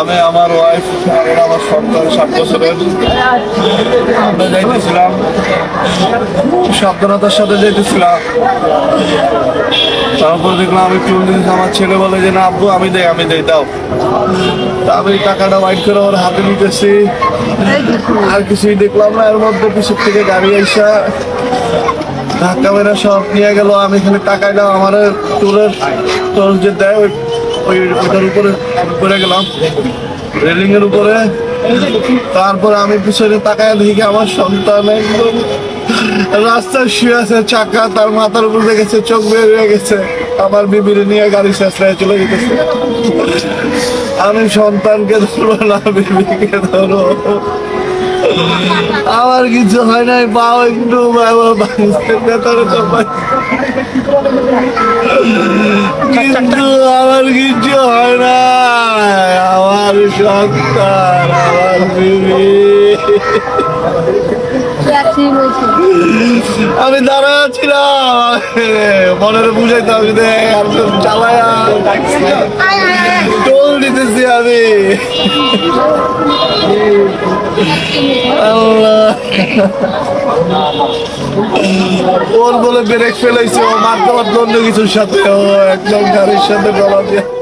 আমি আমার ওয়াইফ আর আমার সন্তান, সাত বছরের। আমরা যাইতেছিলাম। সাবধানতার সাথে যাইতেছিলাম। তারপর দেখলাম আমি চুল দিয়েছি আমার ছেলে বলে যে, না, আব্বু, আমি দেই আমি দেই, দাও। তা আমি টাকাটা ওয়াইট করে ওর হাতে নিতেছি। আর কিছুই দেখলাম না, এর মধ্যে পিছন থেকে গাড়ি আইসা ধাক্কা মেরা সব নিয়ে গেল। আমি এখানে দাও, আমার টুরের টোল যে দেয়, ওই ওই ওইটার উপরে পড়ে গেলাম রেলিং এর উপরে তারপরে আমি পিছনে তাকায় দেখি আমার সন্তান একদম রাস্তায় শুয়ে আছে চাকা তার মাথার উপর গেছে চোখ বের হয়ে গেছে আমার বিবিরে নিয়ে গাড়ি শেষরায় চলে যেতেছে আমি সন্তানকে ধরবো না বিবিকে ধরো আমার কিছু হয় নাই পাও একটু বাবা সন্তান আমার বিবি আমি দাঁড়ায় ছিলাম। মনের বুঝাইতে আমি দেখ চালায়া টোল দিতেছি আমি। ওর বলে ব্রেক ফেলাইছে ও মারতে পারতো অন্য কিছুর সাথে ও একদম গাড়ির সাথে ডলা দিয়ে।